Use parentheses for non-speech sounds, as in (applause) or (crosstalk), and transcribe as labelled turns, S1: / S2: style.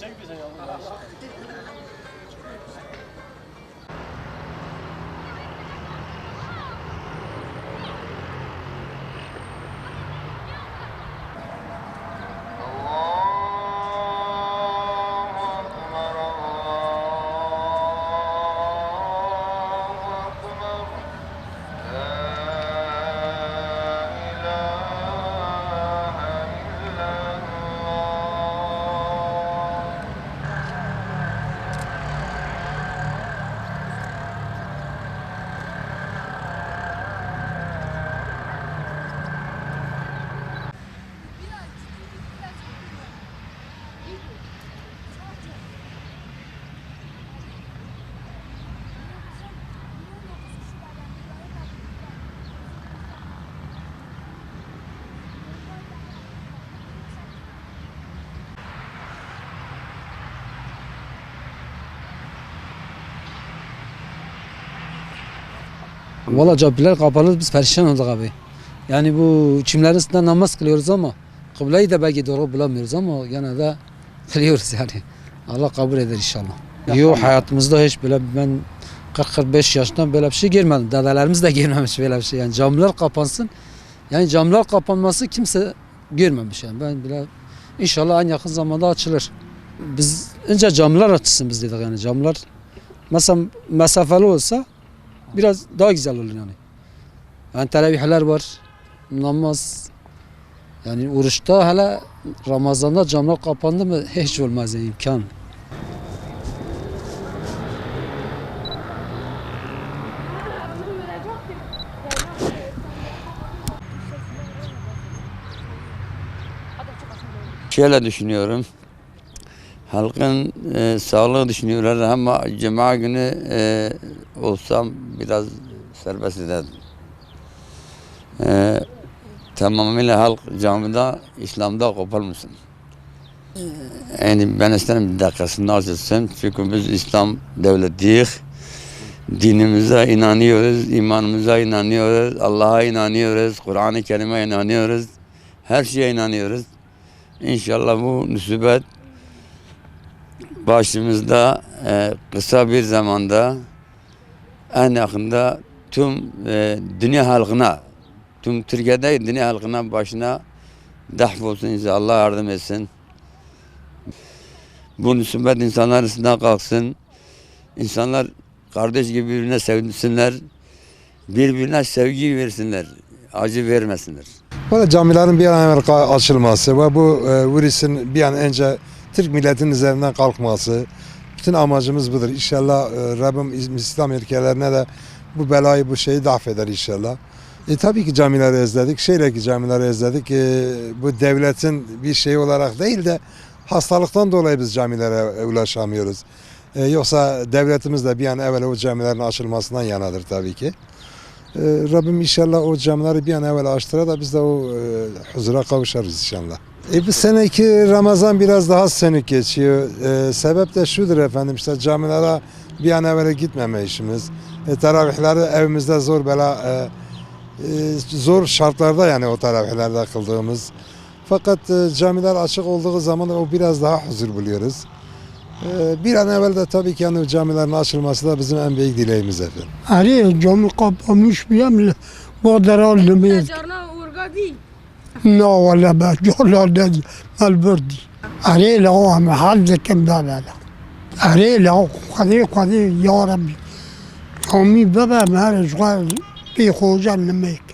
S1: Çek bize yavrum. Valla camiler kapalı biz perişan olduk abi. Yani bu çimlerin üstünde namaz kılıyoruz ama kıbleyi de belki doğru bulamıyoruz ama gene de kılıyoruz yani. Allah kabul eder inşallah. Yok hayatımızda hiç böyle ben 40-45 yaşından böyle bir şey görmedim. Dedelerimiz de (laughs) görmemiş böyle bir şey. Yani camiler kapansın. Yani camiler kapanması kimse görmemiş yani. Ben bile inşallah en yakın zamanda açılır. Biz önce camiler açılsın biz dedik yani camiler mesela mesafeli olsa biraz daha güzel olur yani. Yani teravihler var, namaz, yani oruçta hele Ramazan'da camlar kapandı mı hiç olmaz imkan.
S2: Şöyle düşünüyorum. Halkın e, sağlığı düşünüyorlar ama cuma günü e, olsam biraz serbest ederdim. E, tamamıyla halk camide, İslam'da kopalmışsın. Yani ben isterim bir dakikasını açılsın. Çünkü biz İslam devletiyiz. Dinimize inanıyoruz, imanımıza inanıyoruz, Allah'a inanıyoruz, Kur'an-ı Kerim'e inanıyoruz. Her şeye inanıyoruz. İnşallah bu musibet başımızda e, kısa bir zamanda en yakında tüm e, dünya halkına, tüm Türkiye'de dünya halkına başına dahf olsun inşallah Allah yardım etsin. Bu musibet insanlar üstünden kalksın. İnsanlar kardeş gibi birbirine sevsinler. Birbirine sevgi versinler. Acı vermesinler.
S3: Valla camilerin bir an evvel açılması ve bu e, virüsün bir an önce Türk milletinin üzerinden kalkması. Bütün amacımız budur. İnşallah e, Rabbim İs- İslam ülkelerine de bu belayı bu şeyi dahfeder inşallah. E, tabii ki camileri özledik. Şeyle ki camileri özledik. E, bu devletin bir şeyi olarak değil de hastalıktan dolayı biz camilere e, ulaşamıyoruz. E, yoksa devletimiz de bir an evvel o camilerin açılmasından yanadır tabii ki. Ee, Rabbim inşallah o camları bir an evvel açtıra da biz de o e, huzura kavuşarız inşallah. E, bu seneki Ramazan biraz daha sönük geçiyor. E, sebep de şudur efendim işte camilere bir an evvel gitmeme işimiz. E, teravihleri evimizde zor bela e, e, zor şartlarda yani o teravihlerde kıldığımız. Fakat e, camiler açık olduğu zaman o biraz daha huzur buluyoruz. E, bir an evvel de tabii ki yani camilerin açılması da bizim en büyük dileğimiz efendim.
S4: Ali camı kapamış bile bu kadar aldım.
S5: Jarna urga değil.
S4: لا ولا بس بجولا دادي البردي عليه لا لو محل كم بابا عليه لا هو خذي خذي يا ربي. أمي بابا مهر صغار في خوجة نميك.